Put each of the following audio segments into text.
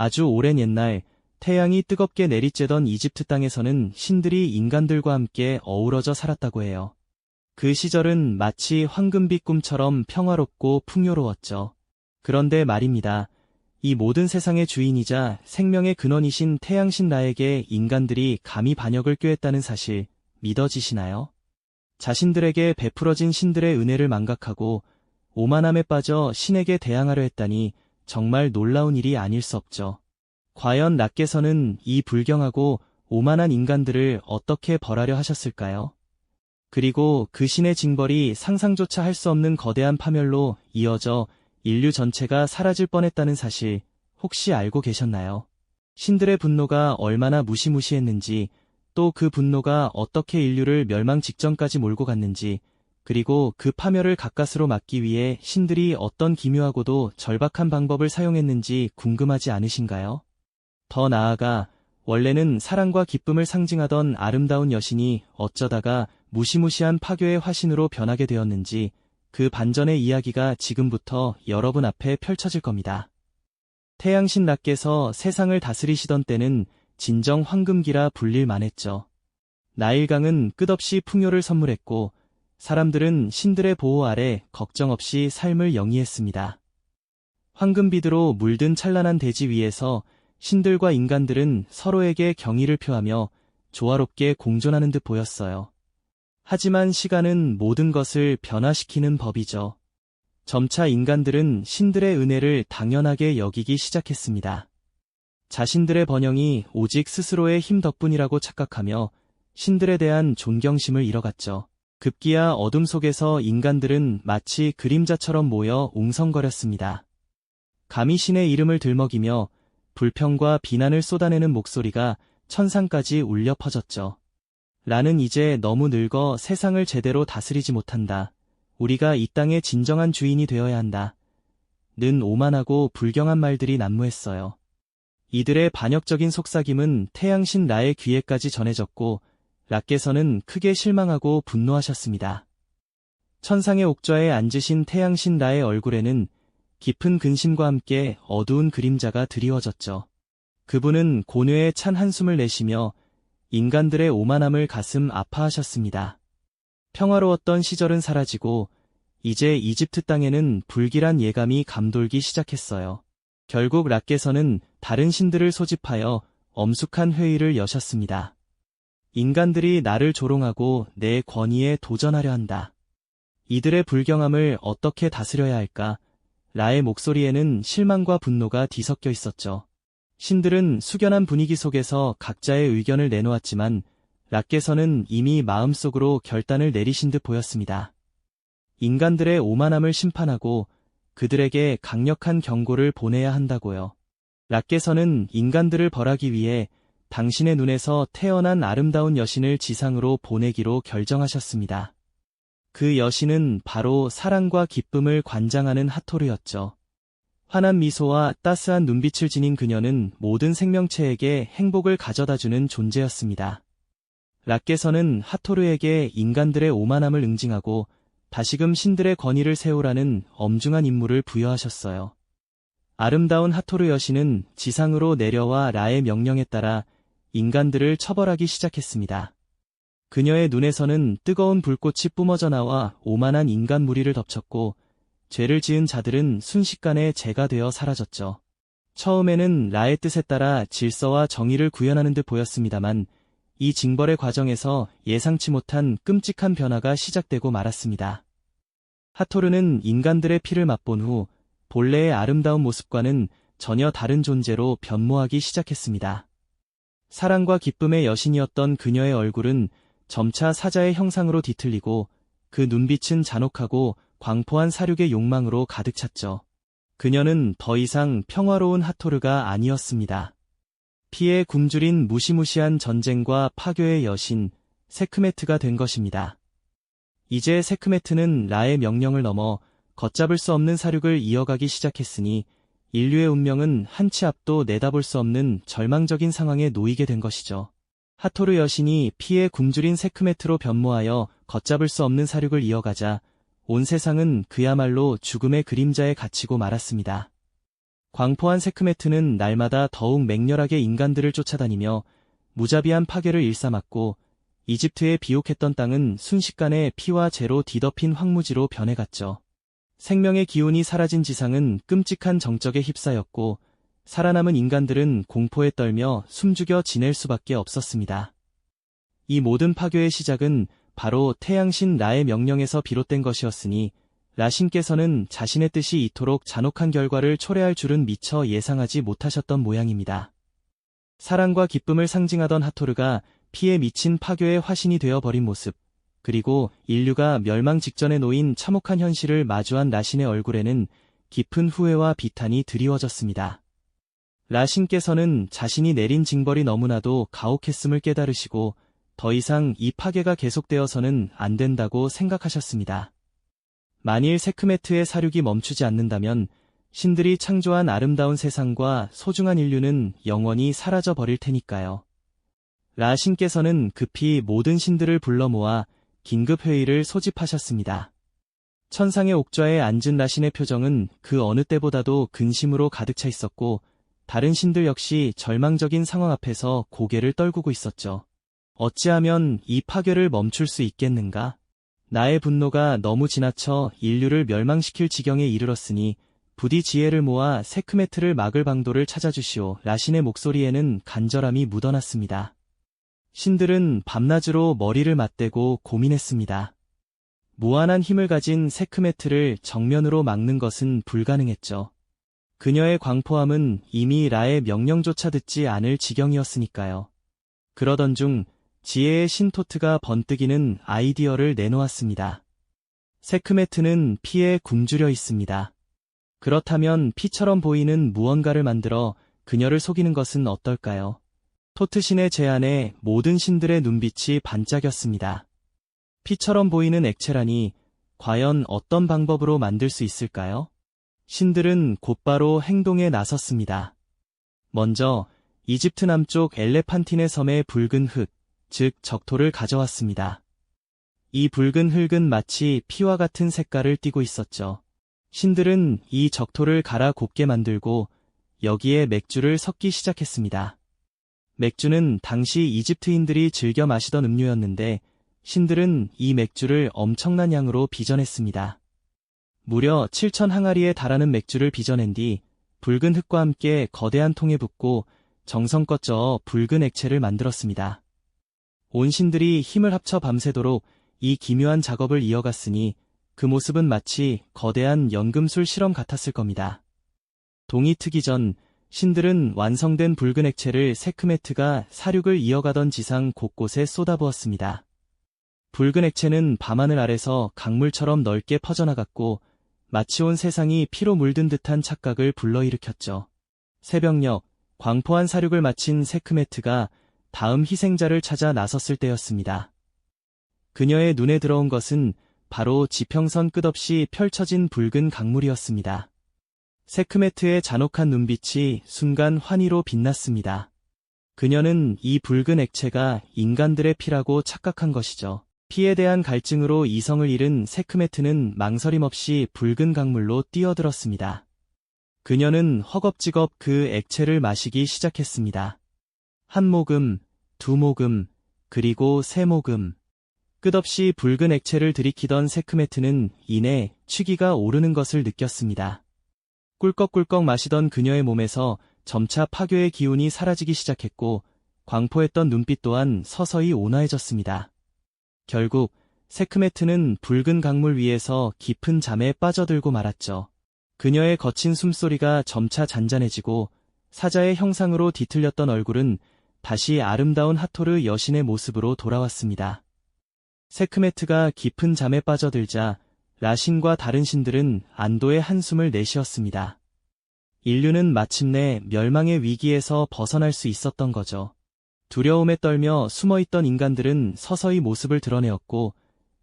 아주 오랜 옛날 태양이 뜨겁게 내리쬐던 이집트 땅에서는 신들이 인간들과 함께 어우러져 살았다고 해요. 그 시절은 마치 황금빛 꿈처럼 평화롭고 풍요로웠죠. 그런데 말입니다. 이 모든 세상의 주인이자 생명의 근원이신 태양신 나에게 인간들이 감히 반역을 꾀했다는 사실 믿어지시나요? 자신들에게 베풀어진 신들의 은혜를 망각하고 오만함에 빠져 신에게 대항하려 했다니 정말 놀라운 일이 아닐 수 없죠. 과연 락께서는 이 불경하고 오만한 인간들을 어떻게 벌하려 하셨을까요? 그리고 그 신의 징벌이 상상조차 할 수 없는 거대한 파멸로 이어져 인류 전체가 사라질 뻔했다는 사실 혹시 알고 계셨나요? 신들의 분노가 얼마나 무시무시했는지 또 그 분노가 어떻게 인류를 멸망 직전까지 몰고 갔는지 그리고 그 파멸을 가까스로 막기 위해 신들이 어떤 기묘하고도 절박한 방법을 사용했는지 궁금하지 않으신가요? 더 나아가 원래는 사랑과 기쁨을 상징하던 아름다운 여신이 어쩌다가 무시무시한 파괴의 화신으로 변하게 되었는지 그 반전의 이야기가 지금부터 여러분 앞에 펼쳐질 겁니다. 태양신 나께서 세상을 다스리시던 때는 진정 황금기라 불릴 만 했죠. 나일강은 끝없이 풍요를 선물했고 사람들은 신들의 보호 아래 걱정 없이 삶을 영위했습니다. 황금비드로 물든 찬란한 대지 위에서 신들과 인간들은 서로에게 경의를 표하며 조화롭게 공존하는 듯 보였어요. 하지만 시간은 모든 것을 변화시키는 법이죠. 점차 인간들은 신들의 은혜를 당연하게 여기기 시작했습니다. 자신들의 번영이 오직 스스로의 힘 덕분이라고 착각하며 신들에 대한 존경심을 잃어갔죠. 급기야 어둠 속에서 인간들은 마치 그림자처럼 모여 웅성거렸습니다. 감히 신의 이름을 들먹이며 불평과 비난을 쏟아내는 목소리가 천상까지 울려 퍼졌죠. 나는 이제 너무 늙어 세상을 제대로 다스리지 못한다. 우리가 이 땅의 진정한 주인이 되어야 한다. 는 오만하고 불경한 말들이 난무했어요. 이들의 반역적인 속삭임은 태양신 라의 귀에까지 전해졌고 락께서는 크게 실망하고 분노하셨습니다. 천상의 옥좌에 앉으신 태양신 라의 얼굴에는 깊은 근심과 함께 어두운 그림자가 드리워졌죠. 그분은 고뇌에 찬 한숨을 내쉬며 인간들의 오만함을 가슴 아파하셨습니다. 평화로웠던 시절은 사라지고 이제 이집트 땅에는 불길한 예감이 감돌기 시작했어요. 결국 락께서는 다른 신들을 소집하여 엄숙한 회의를 여셨습니다. 인간들이 나를 조롱하고 내 권위에 도전하려 한다. 이들의 불경함을 어떻게 다스려야 할까? 라의 목소리에는 실망과 분노가 뒤섞여 있었죠. 신들은 숙연한 분위기 속에서 각자의 의견을 내놓았지만 락께서는 이미 마음속으로 결단을 내리신 듯 보였습니다. 인간들의 오만함을 심판하고 그들에게 강력한 경고를 보내야 한다고요. 락께서는 인간들을 벌하기 위해 당신의 눈에서 태어난 아름다운 여신을 지상으로 보내기로 결정하셨습니다. 그 여신은 바로 사랑과 기쁨을 관장하는 하토르였죠. 환한 미소와 따스한 눈빛을 지닌 그녀는 모든 생명체에게 행복을 가져다주는 존재였습니다. 락께서는 하토르에게 인간들의 오만함을 응징하고 다시금 신들의 권위를 세우라는 엄중한 임무를 부여하셨어요. 아름다운 하토르 여신은 지상으로 내려와 라의 명령에 따라 인간들을 처벌하기 시작했습니다. 그녀의 눈에서는 뜨거운 불꽃이 뿜어져 나와 오만한 인간 무리를 덮쳤고 죄를 지은 자들은 순식간에 죄가 되어 사라졌죠. 처음에는 라의 뜻에 따라 질서와 정의를 구현하는 듯 보였습니다만 이 징벌의 과정에서 예상치 못한 끔찍한 변화가 시작되고 말았습니다. 하토르는 인간들의 피를 맛본 후 본래의 아름다운 모습과는 전혀 다른 존재로 변모하기 시작했습니다. 사랑과 기쁨의 여신이었던 그녀의 얼굴은 점차 사자의 형상으로 뒤틀리고 그 눈빛은 잔혹하고 광포한 사륙의 욕망으로 가득 찼죠. 그녀는 더 이상 평화로운 하토르가 아니었습니다. 피에 굶주린 무시무시한 전쟁과 파괴의 여신 세크메트가 된 것입니다. 이제 세크메트는 라의 명령을 넘어 걷잡을 수 없는 사륙을 이어가기 시작했으니 인류의 운명은 한치 앞도 내다볼 수 없는 절망적인 상황에 놓이게 된 것이죠. 하토르 여신이 피에 굶주린 세크메트로 변모하여 걷잡을 수 없는 사륙을 이어가자 온 세상은 그야말로 죽음의 그림자에 갇히고 말았습니다. 광포한 세크메트는 날마다 더욱 맹렬하게 인간들을 쫓아다니며 무자비한 파괴를 일삼았고 이집트에 비옥했던 땅은 순식간에 피와 재로 뒤덮인 황무지로 변해갔죠. 생명의 기운이 사라진 지상은 끔찍한 정적에 휩싸였고 살아남은 인간들은 공포에 떨며 숨죽여 지낼 수밖에 없었습니다. 이 모든 파괴의 시작은 바로 태양신 라의 명령에서 비롯된 것이었으니 라신께서는 자신의 뜻이 이토록 잔혹한 결과를 초래할 줄은 미처 예상하지 못하셨던 모양입니다. 사랑과 기쁨을 상징하던 하토르가 피에 미친 파괴의 화신이 되어버린 모습, 그리고 인류가 멸망 직전에 놓인 참혹한 현실을 마주한 라신의 얼굴에는 깊은 후회와 비탄이 드리워졌습니다. 라신께서는 자신이 내린 징벌이 너무나도 가혹했음을 깨달으시고 더 이상 이 파괴가 계속되어서는 안 된다고 생각하셨습니다. 만일 세크메트의 사륙이 멈추지 않는다면 신들이 창조한 아름다운 세상과 소중한 인류는 영원히 사라져 버릴 테니까요. 라신께서는 급히 모든 신들을 불러 모아 긴급 회의를 소집하셨습니다. 천상의 옥좌에 앉은 라신의 표정은 그 어느 때보다도 근심으로 가득 차 있었고 다른 신들 역시 절망적인 상황 앞에서 고개를 떨구고 있었죠. 어찌하면 이 파괴를 멈출 수 있겠는가? 나의 분노가 너무 지나쳐 인류를 멸망시킬 지경에 이르렀으니 부디 지혜를 모아 세크메트를 막을 방도를 찾아주시오. 라신의 목소리에는 간절함이 묻어났습니다. 신들은 밤낮으로 머리를 맞대고 고민했습니다. 무한한 힘을 가진 세크메트를 정면으로 막는 것은 불가능했죠. 그녀의 광포함은 이미 라의 명령조차 듣지 않을 지경이었으니까요. 그러던 중 지혜의 신토트가 번뜩이는 아이디어를 내놓았습니다. 세크메트는 피에 굶주려 있습니다. 그렇다면 피처럼 보이는 무언가를 만들어 그녀를 속이는 것은 어떨까요? 토트신의 제안에 모든 신들의 눈빛이 반짝였습니다. 피처럼 보이는 액체라니 과연 어떤 방법으로 만들 수 있을까요? 신들은 곧바로 행동에 나섰습니다. 먼저 이집트 남쪽 엘레판틴의 섬의 붉은 흙, 즉 적토를 가져왔습니다. 이 붉은 흙은 마치 피와 같은 색깔을 띠고 있었죠. 신들은 이 적토를 갈아 곱게 만들고 여기에 맥주를 섞기 시작했습니다. 맥주는 당시 이집트인들이 즐겨 마시던 음료였는데 신들은 이 맥주를 엄청난 양으로 빚어냈습니다. 무려 7천 항아리에 달하는 맥주를 빚어낸 뒤 붉은 흙과 함께 거대한 통에 붓고 정성껏 저어 붉은 액체를 만들었습니다. 온 신들이 힘을 합쳐 밤새도록 이 기묘한 작업을 이어갔으니 그 모습은 마치 거대한 연금술 실험 같았을 겁니다. 동이 트기 전 신들은 완성된 붉은 액체를 세크메트가 사륙을 이어가던 지상 곳곳에 쏟아부었습니다. 붉은 액체는 밤하늘 아래서 강물처럼 넓게 퍼져나갔고 마치 온 세상이 피로 물든 듯한 착각을 불러일으켰죠. 새벽녘 광포한 사륙을 마친 세크메트가 다음 희생자를 찾아 나섰을 때였습니다. 그녀의 눈에 들어온 것은 바로 지평선 끝없이 펼쳐진 붉은 강물이었습니다. 세크메트의 잔혹한 눈빛이 순간 환희로 빛났습니다. 그녀는 이 붉은 액체가 인간들의 피라고 착각한 것이죠. 피에 대한 갈증으로 이성을 잃은 세크메트는 망설임 없이 붉은 강물로 뛰어들었습니다. 그녀는 허겁지겁 그 액체를 마시기 시작했습니다. 한 모금, 두 모금, 그리고 세 모금. 끝없이 붉은 액체를 들이키던 세크메트는 이내 취기가 오르는 것을 느꼈습니다. 꿀꺽꿀꺽 마시던 그녀의 몸에서 점차 파괴의 기운이 사라지기 시작했고 광포했던 눈빛 또한 서서히 온화해졌습니다. 결국 세크메트는 붉은 강물 위에서 깊은 잠에 빠져들고 말았죠. 그녀의 거친 숨소리가 점차 잔잔해지고 사자의 형상으로 뒤틀렸던 얼굴은 다시 아름다운 하토르 여신의 모습으로 돌아왔습니다. 세크메트가 깊은 잠에 빠져들자 라신과 다른 신들은 안도의 한숨을 내쉬었습니다. 인류는 마침내 멸망의 위기에서 벗어날 수 있었던 거죠. 두려움에 떨며 숨어있던 인간들은 서서히 모습을 드러내었고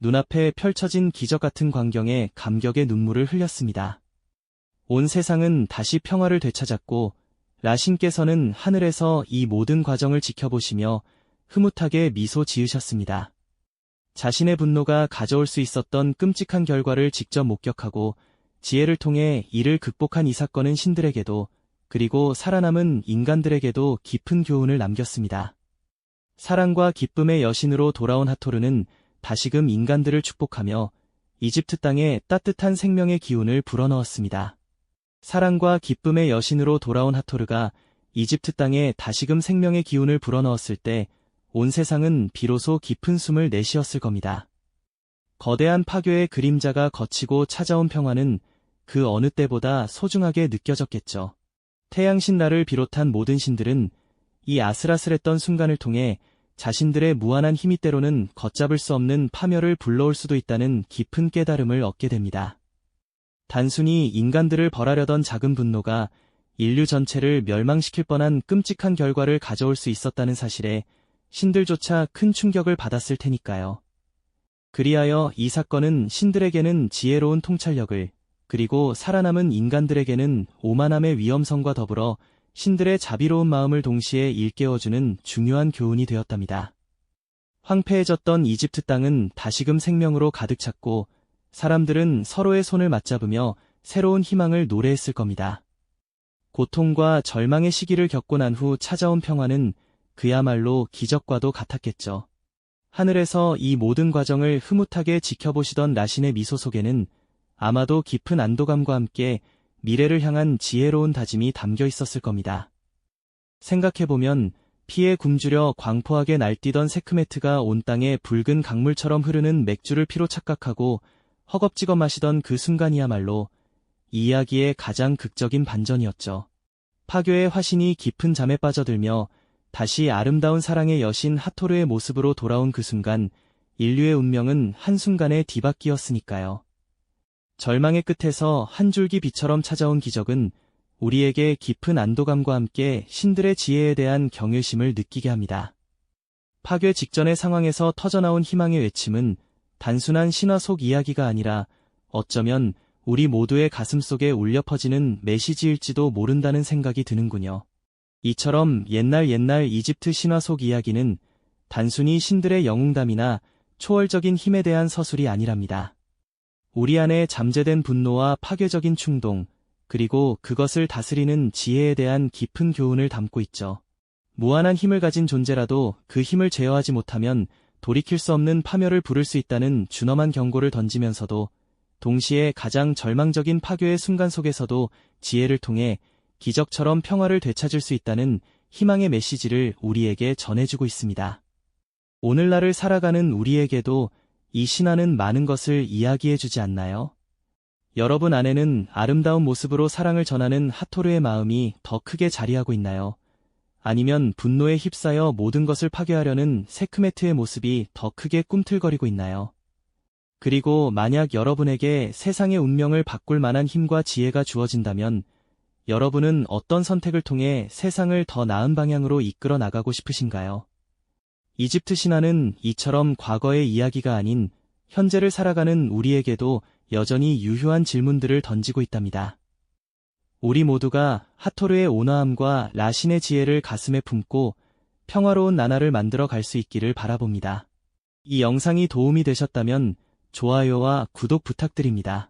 눈앞에 펼쳐진 기적 같은 광경에 감격의 눈물을 흘렸습니다. 온 세상은 다시 평화를 되찾았고 라신께서는 하늘에서 이 모든 과정을 지켜보시며 흐뭇하게 미소 지으셨습니다. 자신의 분노가 가져올 수 있었던 끔찍한 결과를 직접 목격하고 지혜를 통해 이를 극복한 이 사건은 신들에게도 그리고 살아남은 인간들에게도 깊은 교훈을 남겼습니다. 사랑과 기쁨의 여신으로 돌아온 하토르는 다시금 인간들을 축복하며 이집트 땅에 따뜻한 생명의 기운을 불어넣었습니다. 사랑과 기쁨의 여신으로 돌아온 하토르가 이집트 땅에 다시금 생명의 기운을 불어넣었을 때 온 세상은 비로소 깊은 숨을 내쉬었을 겁니다. 거대한 파괴의 그림자가 거치고 찾아온 평화는 그 어느 때보다 소중하게 느껴졌겠죠. 태양신나를 비롯한 모든 신들은 이 아슬아슬했던 순간을 통해 자신들의 무한한 힘이 때로는 걷잡을 수 없는 파멸을 불러올 수도 있다는 깊은 깨달음을 얻게 됩니다. 단순히 인간들을 벌하려던 작은 분노가 인류 전체를 멸망시킬 뻔한 끔찍한 결과를 가져올 수 있었다는 사실에 신들조차 큰 충격을 받았을 테니까요. 그리하여 이 사건은 신들에게는 지혜로운 통찰력을, 그리고 살아남은 인간들에게는 오만함의 위험성과 더불어 신들의 자비로운 마음을 동시에 일깨워주는 중요한 교훈이 되었답니다. 황폐해졌던 이집트 땅은 다시금 생명으로 가득 찼고 사람들은 서로의 손을 맞잡으며 새로운 희망을 노래했을 겁니다. 고통과 절망의 시기를 겪고 난 후 찾아온 평화는 그야말로 기적과도 같았겠죠. 하늘에서 이 모든 과정을 흐뭇하게 지켜보시던 나신의 미소 속에는 아마도 깊은 안도감과 함께 미래를 향한 지혜로운 다짐이 담겨 있었을 겁니다. 생각해보면 피에 굶주려 광포하게 날뛰던 세크메트가 온 땅에 붉은 강물처럼 흐르는 맥주를 피로 착각하고 허겁지겁 마시던 그 순간이야말로 이 이야기의 가장 극적인 반전이었죠. 파교의 화신이 깊은 잠에 빠져들며 다시 아름다운 사랑의 여신 하토르의 모습으로 돌아온 그 순간 인류의 운명은 한순간에 뒤바뀌었으니까요. 절망의 끝에서 한 줄기 빛처럼 찾아온 기적은 우리에게 깊은 안도감과 함께 신들의 지혜에 대한 경외심을 느끼게 합니다. 파괴 직전의 상황에서 터져나온 희망의 외침은 단순한 신화 속 이야기가 아니라 어쩌면 우리 모두의 가슴 속에 울려 퍼지는 메시지일지도 모른다는 생각이 드는군요. 이처럼 옛날 옛날 이집트 신화 속 이야기는 단순히 신들의 영웅담이나 초월적인 힘에 대한 서술이 아니랍니다. 우리 안에 잠재된 분노와 파괴적인 충동, 그리고 그것을 다스리는 지혜에 대한 깊은 교훈을 담고 있죠. 무한한 힘을 가진 존재라도 그 힘을 제어하지 못하면 돌이킬 수 없는 파멸을 부를 수 있다는 준엄한 경고를 던지면서도 동시에 가장 절망적인 파괴의 순간 속에서도 지혜를 통해 기적처럼 평화를 되찾을 수 있다는 희망의 메시지를 우리에게 전해주고 있습니다. 오늘날을 살아가는 우리에게도 이 신화는 많은 것을 이야기해주지 않나요? 여러분 안에는 아름다운 모습으로 사랑을 전하는 하토르의 마음이 더 크게 자리하고 있나요? 아니면 분노에 휩싸여 모든 것을 파괴하려는 세크메트의 모습이 더 크게 꿈틀거리고 있나요? 그리고 만약 여러분에게 세상의 운명을 바꿀 만한 힘과 지혜가 주어진다면 여러분은 어떤 선택을 통해 세상을 더 나은 방향으로 이끌어 나가고 싶으신가요? 이집트 신화는 이처럼 과거의 이야기가 아닌 현재를 살아가는 우리에게도 여전히 유효한 질문들을 던지고 있답니다. 우리 모두가 하토르의 온화함과 라신의 지혜를 가슴에 품고 평화로운 나날을 만들어 갈 수 있기를 바라봅니다. 이 영상이 도움이 되셨다면 좋아요와 구독 부탁드립니다.